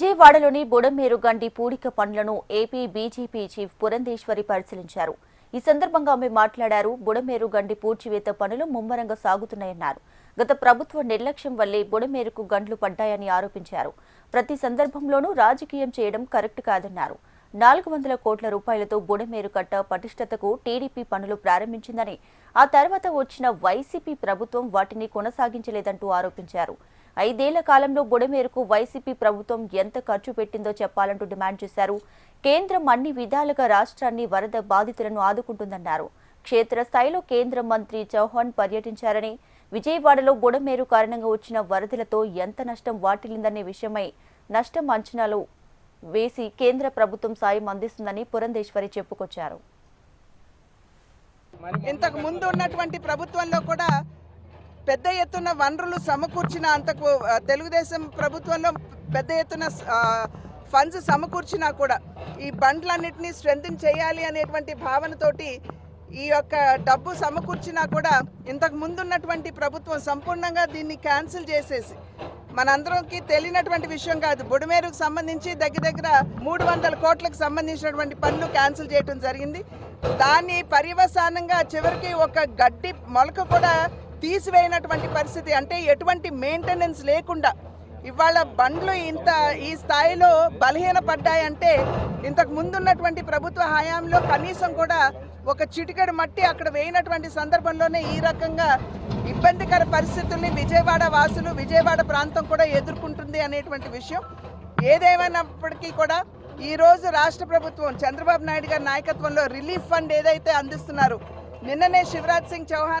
విజయవాడలోని బుడమేరు గండి పూడిక పనులను ఏపీ బీజేపీ చీఫ్ పురంధేశ్వరి పరిశీలించారు. ఈ సందర్భంగా ఆమె మాట్లాడారు బుడమేరు గండి పూడ్చివేత పనులు ముమ్మరంగా సాగుతున్నాయన్నారు. గత ప్రభుత్వ నిర్లక్ష్యం వల్లే బుడమేరుకు గండ్లు పడ్డాయని ఆరోపించారు. ప్రతి సందర్భంలోనూ రాజకీయం చేయడం కరెక్ట్ కాదన్నారు. నాలుగు వందల కోట్ల రూపాయలతో బుడమేరు కట్ట పటిష్టతకు టీడీపీ పనులు ప్రారంభించిందని ఆ తర్వాత వచ్చిన వైసీపీ ప్రభుత్వం వాటిని కొనసాగించలేదంటూ ఆరోపించారు. ఐదేళ్ళ కాలంలో బుడమేరుకు వైసీపీ ప్రభుత్వం ఎంత ఖర్చు పెట్టిందో చెప్పాలంటూ డిమాండ్ చేశారు. కేంద్రం అన్ని విధాలుగా రాష్ట్రాన్ని వరద బాధితులను ఆదుకుంటుందన్నారు. క్షేత్రస్థాయిలో కేంద్ర మంత్రి చౌహాన్ పర్యటించారని విజయవాడలో బుడమేరు కారణంగా వచ్చిన వరదలతో ఎంత నష్టం వాటిల్లిందనే విషయమై నష్టం అంచనాలు వేసి కేంద్ర ప్రభుత్వం సాయం అందిస్తుందని పురంధేశ్వరి చెప్పుకొచ్చారు. ఇంతకు ముందు ఉన్నటువంటి ప్రభుత్వంలో కూడా పెద్ద ఎత్తున వనరులు సమకూర్చిన అంతకు తెలుగుదేశం ప్రభుత్వంలో పెద్ద ఎత్తున ఫండ్స్ సమకూర్చినా కూడా ఈ బండ్లన్నింటినీ స్ట్రెంథన్ చేయాలి అనేటువంటి భావనతోటి ఈ యొక్క డబ్బు సమకూర్చినా కూడా ఇంతకు ముందున్నటువంటి ప్రభుత్వం సంపూర్ణంగా దీన్ని క్యాన్సిల్ చేసేసి మనందరికి తెలియనటువంటి విషయం కాదు. బుడమేరుకు సంబంధించి దగ్గర దగ్గర మూడు వందల కోట్లకు సంబంధించినటువంటి పనులు క్యాన్సిల్ చేయడం జరిగింది. దాన్ని పర్యవసానంగా చివరికి ఒక గడ్డి మొలక కూడా తీసివేయనటువంటి పరిస్థితి అంటే ఎటువంటి మెయింటెనెన్స్ లేకుండా ఇవాళ బండ్లు ఇంత ఈ స్థాయిలో బలహీనపడ్డాయంటే ఇంతకు ముందున్నటువంటి ప్రభుత్వ హయాంలో కనీసం కూడా ఒక చిటికెడు మట్టి అక్కడ వేయనటువంటి సందర్భంలోనే ఈ రకంగా ఇబ్బందికర పరిస్థితుల్ని విజయవాడ వాసులు విజయవాడ ప్రాంతం కూడా ఎదుర్కొంటుంది అనేటువంటి విషయం. ఏదేమైనప్పటికీ కూడా ఈ రోజు రాష్ట్ర ప్రభుత్వం చంద్రబాబు నాయుడు గారి నాయకత్వంలో రిలీఫ్ ఫండ్ ఏదైతే అందిస్తున్నారు నిన్ననే శివరాజ్ సింగ్ చౌహాన్